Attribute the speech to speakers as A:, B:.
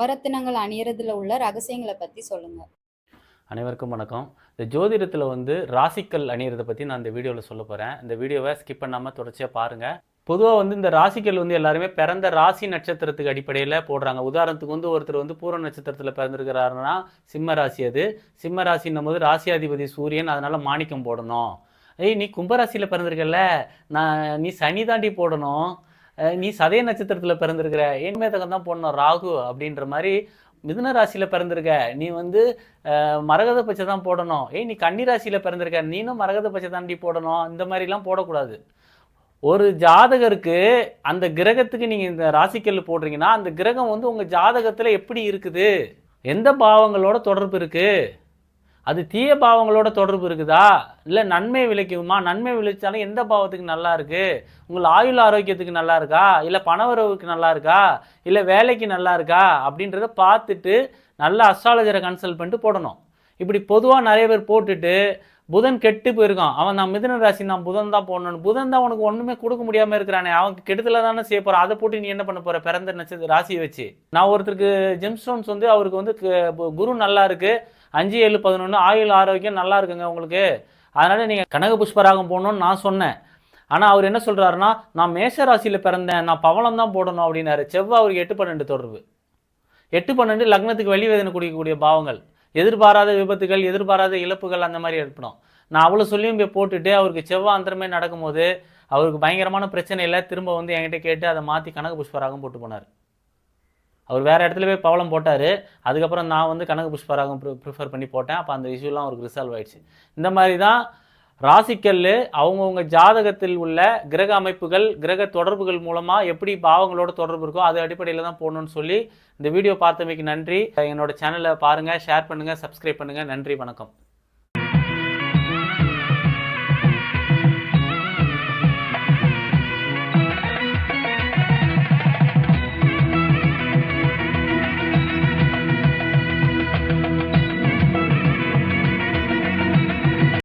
A: நவரத்தினங்கள் அணியறதுல உள்ள ரகசியங்களை பத்தி சொல்லுங்க.
B: அனைவருக்கும் வணக்கம். இந்த ஜோதிடத்தில் வந்து ராசிக்கல் அணியிறதை பற்றி நான் இந்த வீடியோவில் சொல்ல போகிறேன் இந்த வீடியோவை ஸ்கிப் பண்ணாமல் தொடர்ச்சியாக பாருங்கள் பொதுவாக வந்து இந்த ராசிக்கல் வந்து எல்லாருமே பிறந்த ராசி நட்சத்திரத்துக்கு அடிப்படையில் போடுறாங்க. உதாரணத்துக்கு வந்து ஒருத்தர் வந்து பூர நட்சத்திரத்தில் பிறந்திருக்கிறாருன்னா சிம்ம ராசி அது. சிம்ம ராசின்னும் போது ராசியாதிபதி சூரியன் அதனால் மாணிக்கம் போடணும். ஏய் நீ கும்பராசியில் பிறந்திருக்கல நான் நீ சனி தாண்டி போடணும். நீ சதய நட்சத்திரத்தில் பிறந்திருக்கிற என்மே மேதகம் தான் போடணும் ராகு அப்படின்ற மாதிரி மிதுன ராசியில் பிறந்திருக்க நீ வந்து மரகத பச்சை தான் போடணும். ஏய் நீ கன்னி ராசியில் பிறந்திருக்க நீனும் மரகத பச்சை தாண்டி போடணும் இந்த மாதிரிலாம் போடக்கூடாது. ஒரு ஜாதகருக்கு அந்த கிரகத்துக்கு நீங்கள் இந்த ராசிக்கல் போடுறீங்கன்னா அந்த கிரகம் வந்து உங்கள் ஜாதகத்தில் எப்படி இருக்குது? எந்த பாவங்களோட தொடர்பு இருக்குது அது தீய பாவங்களோட தொடர்பு இருக்குதா? இல்லை நன்மை விளைக்குமா? நன்மை விளைச்சாலும் எந்த பாவத்துக்கு நல்லா இருக்கு? உங்கள் ஆயுள் ஆரோக்கியத்துக்கு நல்லா இருக்கா? இல்லை பணவரவுக்கு நல்லா இருக்கா? இல்லை வேலைக்கு நல்லா இருக்கா? அப்படின்றத பார்த்துட்டு நல்ல அஸ்ட்ராலஜரை கன்சல்ட் பண்ணிட்டு போடணும். இப்படி பொதுவாக நிறைய பேர் போட்டுட்டு புதன் கெட்டு போயிருக்கான். அவன் நான் மிதுன ராசி நான் புதன் தான் போடணும் புதன் தான் உனக்கு ஒன்றுமே கொடுக்க முடியாமல் இருக்கிறானே. அவனுக்கு கெடுதல தானே செய்ய போகிறான் அதை போட்டு நீ என்ன பண்ண போகிற பிறந்த நட்சத்திர ராசியை வச்சு. நான் ஒருத்தருக்கு ஜெம்ஸ்டோன்ஸ் வந்து அவருக்கு வந்து குரு நல்லா இருக்கு. அஞ்சு ஏழு பதினொன்று ஆயுள் ஆரோக்கியம் நல்லா இருக்குங்க உங்களுக்கு. அதனால் நீங்கள் கனக புஷ்பராகம் போடணும்னு நான் சொன்னேன். ஆனால் அவர் என்ன சொல்கிறாருன்னா நான் மேஷ ராசியில் பிறந்தேன். நான் பவளம் தான் போடணும் அப்படின்னாரு. செவ்வாய் அவருக்கு எட்டு பன்னெண்டு தொடர்பு. எட்டு பன்னெண்டு லக்னத்துக்கு வெளி வேதனை குடிக்கக்கூடிய பாவங்கள். எதிர்பாராத விபத்துகள் எதிர்பாராத இழப்புகள் அந்த மாதிரி ஏற்படும். நான் அவ்வளோ சொல்லியும் போய் போட்டுட்டு அவருக்கு செவ்வாய் அந்தரமே நடக்கும்போது அவருக்கு பயங்கரமான பிரச்சனையில் திரும்ப வந்து என்கிட்ட கேட்டு அதை மாற்றி கனக புஷ்பராகம் போட்டு போனார். அவர் வேறு இடத்துல போய் பவளம் போட்டார். அதுக்கப்புறம் நான் வந்து கனக புஷ்பராகம் ப்ரிஃபர் பண்ணி போட்டேன். அப்போ அந்த இஷ்யூலாம் அவருக்கு ரிசால்வ் ஆயிடுச்சு. இந்த மாதிரி தான் ராசிக்கல் அவங்கவுங்க ஜாதகத்தில் உள்ள கிரக அமைப்புகள் கிரக தொடர்புகள் மூலமாக எப்படி பாவங்களோட தொடர்பு இருக்கோ அது அடிப்படையில் தான் போகணும்னு சொல்லி இந்த வீடியோ பார்த்தமைக்கு நன்றி. என்னோட சேனலை பாருங்கள் ஷேர் பண்ணுங்கள் சப்ஸ்கிரைப் பண்ணுங்கள் நன்றி வணக்கம்.